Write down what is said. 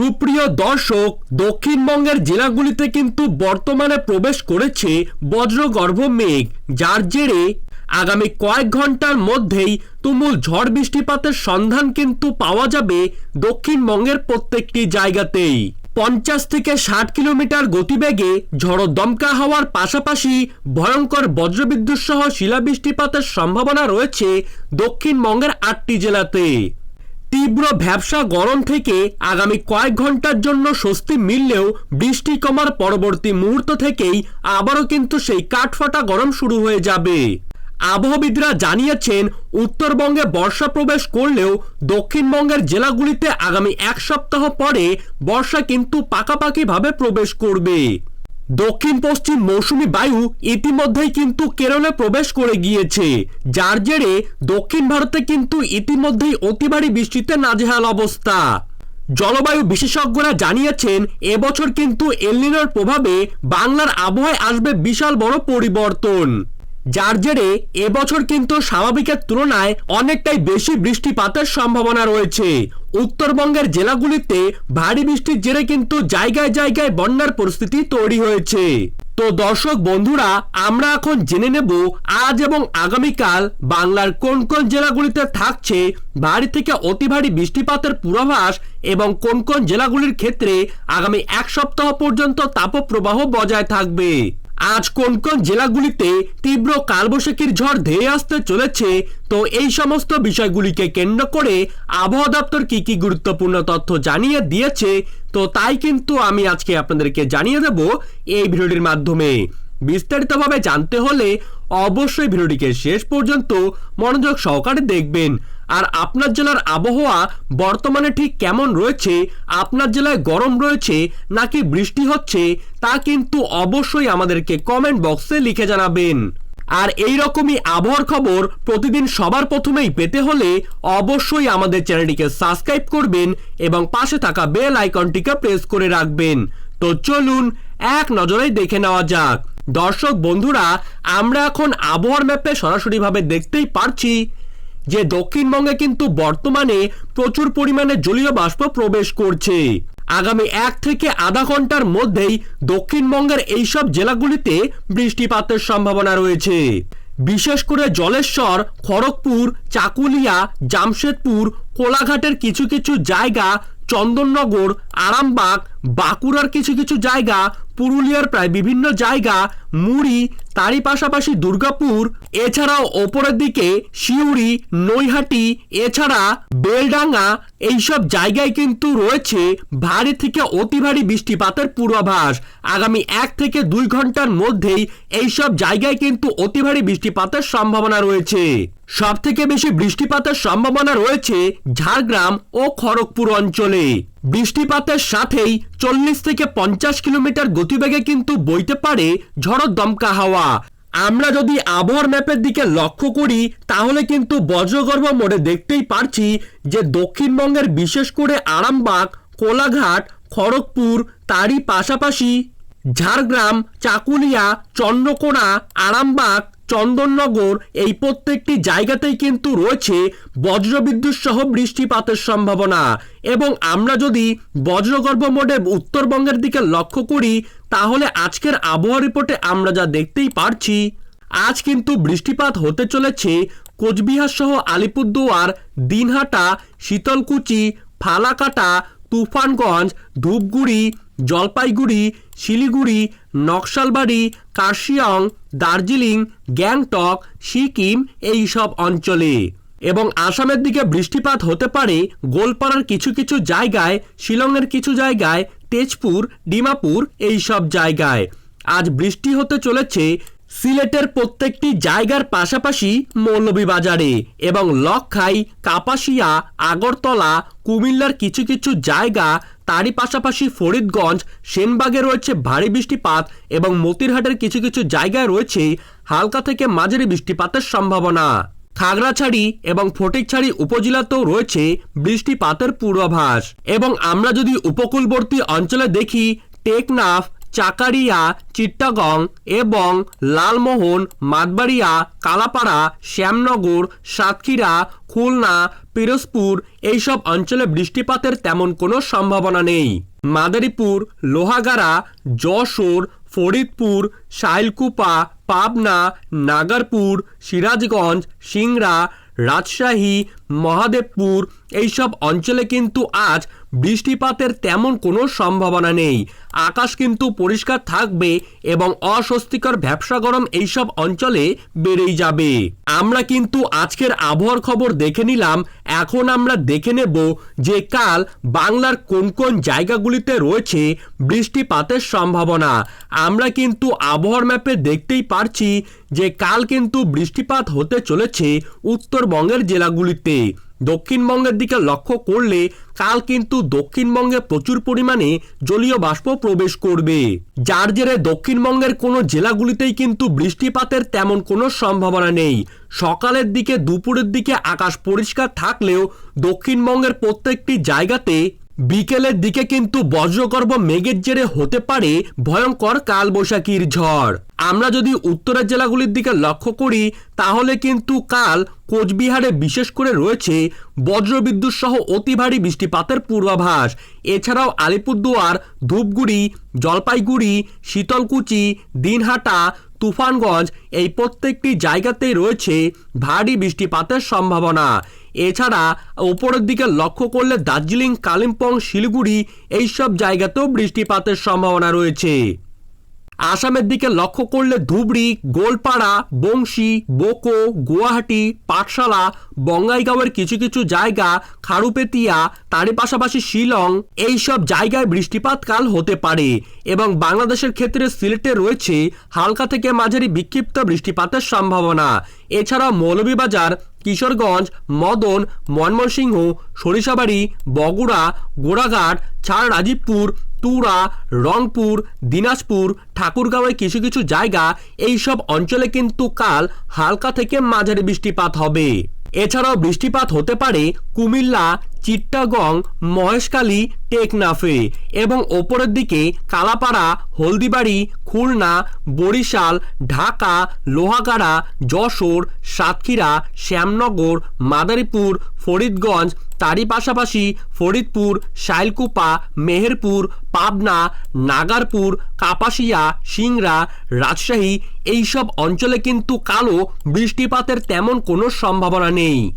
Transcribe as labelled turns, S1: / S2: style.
S1: সুপ্রিয় দর্শক, দক্ষিণবঙ্গের জেলাগুলিতে কিন্তু বর্তমানে প্রবেশ করেছে বজ্রগর্ভ মেঘ, যার জেরে আগামী কয়েক ঘণ্টার মধ্যেই তুমুল ঝড় বৃষ্টিপাতের সন্ধান কিন্তু পাওয়া যাবে দক্ষিণবঙ্গের প্রত্যেকটি জায়গাতেই। পঞ্চাশ থেকে ষাট কিলোমিটার গতিবেগে ঝড়ো দমকা হওয়ার পাশাপাশি ভয়ঙ্কর বজ্রবিদ্যুৎ সহ শিলাবৃষ্টিপাতের সম্ভাবনা রয়েছে দক্ষিণবঙ্গের আটটি জেলাতে। তীব্র ভ্যাবসা গরম থেকে আগামী কয়েক ঘণ্টার জন্য স্বস্তি মিললেও বৃষ্টি কমার পরবর্তী মুহূর্ত থেকেই আবারও কিন্তু সেই কাঠফাটা গরম শুরু হয়ে যাবে। আবহবিদরা জানিয়েছেন, উত্তরবঙ্গে বর্ষা প্রবেশ করলেও দক্ষিণবঙ্গের জেলাগুলিতে আগামী এক সপ্তাহ পরে বর্ষা কিন্তু পাকাপাকিভাবে প্রবেশ করবে। দক্ষিণ পশ্চিম মৌসুমি বায়ু ইতিমধ্যেই কিন্তু কেরলে প্রবেশ করে গিয়েছে, যার জেরে দক্ষিণ ভারতে কিন্তু ইতিমধ্যেই অতিবাড়ি বৃষ্টিতে নাজেহাল অবস্থা। জলবায়ু বিশেষজ্ঞরা জানিয়েছেন, এবছর কিন্তু এলনিনোর প্রভাবে বাংলার আবহাওয়ায় আসবে বিশাল বড় পরিবর্তন। যার জেরে এবছর কিন্তু স্বাভাবিকের তুলনায় অনেকটাই বেশি বৃষ্টিপাতের সম্ভাবনা রয়েছে। উত্তরবঙ্গের জেলাগুলিতে ভারী বৃষ্টির জেরে কিন্তু জায়গায় জায়গায় বন্যার পরিস্থিতি তৈরি হয়েছে। তো দর্শক বন্ধুরা, আমরা এখন জেনে নেব আজ এবং আগামীকাল বাংলার কোন কোন জেলাগুলিতে থাকছে ভারী থেকে অতি ভারী বৃষ্টিপাতের পূর্বাভাস এবং কোন কোন জেলাগুলির ক্ষেত্রে আগামী এক সপ্তাহ পর্যন্ত তাপপ্রবাহ বজায় থাকবে। আজ কোন কোন জেলাগুলিতে তীব্র কালবৈশাখীর ঝড় ধেয়ে আসতে চলেছে? তো এই সমস্ত বিষয়গুলিকে কেন্দ্র করে আবহাওয়া দপ্তর কি কি গুরুত্বপূর্ণ তথ্য জানিয়ে দিয়েছে? তো তাই কিন্তু আমি আজকে আপনাদেরকে জানিয়ে দেব এই ভিডিওটির মাধ্যমে। বিস্তারিতভাবে জানতে হলে অবশ্যই ভিডিওটিকে শেষ পর্যন্ত মনোযোগ সহকারে দেখবেন। আর আপনার জেলার আবহাওয়া বর্তমানে ঠিক কেমন রয়েছে, আপনার জেলায় গরম রয়েছে নাকি বৃষ্টি হচ্ছে, তা কিন্তু অবশ্যই আমাদেরকে কমেন্ট বক্সে লিখে জানাবেন। আর এই রকমই আবহাওয়ার খবর প্রতিদিন সবার প্রথমেই পেতে হলে অবশ্যই আমাদের চ্যানেলটিকে সাবস্ক্রাইব করবেন এবং পাশে থাকা বেল আইকনটিকে প্রেস করে রাখবেন। তো চলুন, এক নজরেই দেখে নেওয়া যাক। দর্শক বন্ধুরা, আমরা এখন আবহাওয়ার ম্যাপে সরাসরিভাবে দেখতেই পারছি যে দক্ষিণবঙ্গে কিন্তু বর্তমানে প্রচুর পরিমাণে জলীয় বাষ্প প্রবেশ করছে। আগামী এক থেকে আধা ঘণ্টার মধ্যেই দক্ষিণবঙ্গের এইসব জেলাগুলিতে বৃষ্টিপাতের সম্ভাবনা রয়েছে। বিশেষ করে জলেশ্বর, খড়গপুর, চাকুলিয়া, জামশেদপুর, কোলাঘাটের কিছু কিছু জায়গা, চন্দননগর, আরামবাগ, বাঁকুড়ার কিছু কিছু জায়গা পুরুলিয়ার প্রায় বিভিন্ন জায়গা মুড়ি তারই পাশাপাশি দুর্গাপুর, এছাড়াও ওপরের দিকে শিউড়ি নৈহাটি, এছাড়া বেলডাঙ্গা, এইসব জায়গায় কিন্তু রয়েছে ভারী থেকে অতি ভারী বৃষ্টিপাতের পূর্বাভাস। আগামী এক থেকে দুই ঘণ্টার মধ্যেই এইসব জায়গায় কিন্তু অতি ভারী বৃষ্টিপাতের সম্ভাবনা রয়েছে। সব থেকে বেশি বৃষ্টিপাতের সম্ভাবনা রয়েছে ঝাড়গ্রাম ও খড়গপুর অঞ্চলে। বৃষ্টিপাতের সাথেই চল্লিশ থেকে পঞ্চাশ কিলোমিটার গতিবেগে কিন্তু বইতে পারে ঝড় দমকা হাওয়া। আমরা যদি আবহাওয়ার ম্যাপের দিকে লক্ষ্য করি, তাহলে কিন্তু বজ্রগর্ভ মোড়ে দেখতেই পারছি যে দক্ষিণবঙ্গের বিশেষ করে আরামবাগ, কোলাঘাট, খড়গপুর, তারই পাশাপাশি ঝাড়গ্রাম, চাকুলিয়া, চন্দ্রকোনা, আরামবাগ চন্দননগর এই প্রত্যেকটি জায়গাতেই কিন্তু রয়েছে বজ্রবিদ্যুৎ সহ বৃষ্টিপাতের সম্ভাবনা। এবং আমরা যদি বজ্রগর্ভ মোডে উত্তরবঙ্গের দিকে লক্ষ্য করি, তাহলে আজকের আবহাওয়া রিপোর্টে আমরা যা দেখতেই পারছি, আজ কিন্তু বৃষ্টিপাত হতে চলেছে কোচবিহার সহ আলিপুরদুয়ার, দিনহাটা, শীতলকুচি, ফালাকাটা, তুফানগঞ্জ, ধূপগুড়ি জলপাইগুড়ি, শিলিগুড়ি, নকশালবাড়ি, কার্শিয়ং, দার্জিলিং, গ্যাংটক, সিকিম এই সব অঞ্চলে। এবং আসামের দিকে বৃষ্টিপাত হতে পারে গোলপাড়ার কিছু কিছু জায়গায়, শিলংয়ের কিছু জায়গায়, তেজপুর, ডিমাপুর এই সব জায়গায়। আজ বৃষ্টি হতে চলেছে সিলেটের প্রত্যেকটি জায়গার পাশাপাশি মৌলভীবাজারে এবং লক্ষাই, কাপাসিয়া, আগরতলা, কুমিল্লার কিছু কিছু জায়গা, তারই পাশাপাশি ফরিদগঞ্জ, সেনবাগে রয়েছে ভারী বৃষ্টিপাত এবং মতিরহাটের কিছু কিছু জায়গায় রয়েছে হালকা থেকে মাঝারি বৃষ্টিপাতের সম্ভাবনা। খাগড়াছড়ি এবং ফটিকছড়ি উপজেলাতেও রয়েছে বৃষ্টিপাতের পূর্বাভাস। এবং আমরা যদি উপকূলবর্তী অঞ্চলে দেখি, টেকনাফ চাকারিয়া, চিট্টাগং এবং লালমোহন, মাতবাড়িয়া, কালাপাড়া, শ্যামনগর, সাতক্ষীরা, খুলনা, পিরোজপুর এইসব অঞ্চলে বৃষ্টিপাতের তেমন কোনো সম্ভাবনা নেই। মাদারীপুর, লোহাগাড়া, যশোর, ফরিদপুর, শাইলকুপা, পাবনা, নাগারপুর, সিরাজগঞ্জ, সিংড়া, রাজশাহী মহাদেবপুর, এইসব অঞ্চলে কিন্তু আজ বৃষ্টিপাতের তেমন কোনো সম্ভাবনা নেই। আকাশ কিন্তু পরিষ্কার থাকবে এবং অস্বস্তিকর ব্যবসা গরম এইসব অঞ্চলে বেড়েই যাবে। আমরা কিন্তু আজকের আবহাওয়ার খবর দেখে নিলাম। এখন আমরা দেখে নেব যে কাল বাংলার কোন কোন জায়গাগুলিতে রয়েছে বৃষ্টিপাতের সম্ভাবনা। আমরা কিন্তু আবহাওয়ার ম্যাপে দেখতেই পারছি যে কাল কিন্তু বৃষ্টিপাত হতে চলেছে উত্তরবঙ্গের জেলাগুলিতে। দক্ষিণবঙ্গের দিকে লক্ষ্য করলে কাল কিন্তু দক্ষিণবঙ্গে প্রচুর পরিমাণে জলীয় বাষ্প প্রবেশ করবে। যার জেরে দক্ষিণবঙ্গের কোনো জেলাগুলিতেই কিন্তু বৃষ্টিপাতের তেমন কোনো সম্ভাবনা নেই। সকালের দিকে, দুপুরের দিকে আকাশ পরিষ্কার থাকলেও দক্ষিণবঙ্গের প্রত্যেকটি জায়গাতে বিকেলের দিকে কিন্তু বজ্রগর্ভ মেঘের জেরে হতে পারে ভয়ঙ্কর কালবৈশাখীর ঝড়। আমরা যদি উত্তরের জেলাগুলির দিকে লক্ষ্য করি, তাহলে কিন্তু কাল কোচবিহারে বিশেষ করে রয়েছে বজ্রবিদ্যুৎ সহ অতি ভারী বৃষ্টিপাতের পূর্বাভাস। এছাড়াও আলিপুরদুয়ার, ধূপগুড়ি, জলপাইগুড়ি, শীতলকুচি, দিনহাটা, তুফানগঞ্জ এই প্রত্যেকটি জায়গাতেই রয়েছে ভারী বৃষ্টিপাতের সম্ভাবনা। এছাড়া ওপরের দিকে লক্ষ্য করলে দার্জিলিং, কালিম্পং, শিলিগুড়ি এইসব জায়গাতেও বৃষ্টিপাতের সম্ভাবনা রয়েছে। আসামের দিকে লক্ষ্য করলে ধুবড়ি, গোলপাড়া, বংশী, বোকো, গুয়াহাটি, পাঠশালা, বঙ্গাইগাঁওয়ের কিছু কিছু জায়গা, খারুপেতিয়া, তারই পাশাপাশি শিলং এই সব জায়গায় বৃষ্টিপাত কাল হতে পারে এবং বাংলাদেশের ক্ষেত্রে সিলেটে রয়েছে হালকা থেকে মাঝারি বিক্ষিপ্ত বৃষ্টিপাতের সম্ভাবনা। এছাড়াও মৌলভীবাজার কিশোরগঞ্জ, মদন ময়মনসিংহ সরিষাবাড়ি, বগুড়া, গোড়াঘাট, ছাড় রাজীবপুর, তুরা, রংপুর, দিনাজপুর ঠাকুরগাঁওয়ের কিছু কিছু জায়গা এই সব অঞ্চলে কিন্তু কাল হালকা থেকে মাঝারি বৃষ্টিপাত হবে। এছাড়াও বৃষ্টিপাত হতে পারে কুমিল্লা চিট্টাগং মহেশখালী, টেকনাফে এবং ওপরের দিকে কালাপাড়া, হলদিবাড়ি, খুলনা, বরিশাল, ঢাকা, লোহাগাড়া, যশোর, সাতক্ষীরা, শ্যামনগর, মাদারীপুর, ফরিদগঞ্জ, তারই পাশাপাশি ফরিদপুর, শাইলকুপা, মেহেরপুর, পাবনা, নাগারপুর, কাপাসিয়া, সিংড়া, রাজশাহী, এইসব অঞ্চলে কিন্তু কালো বৃষ্টিপাতের তেমন কোনো সম্ভাবনা নেই।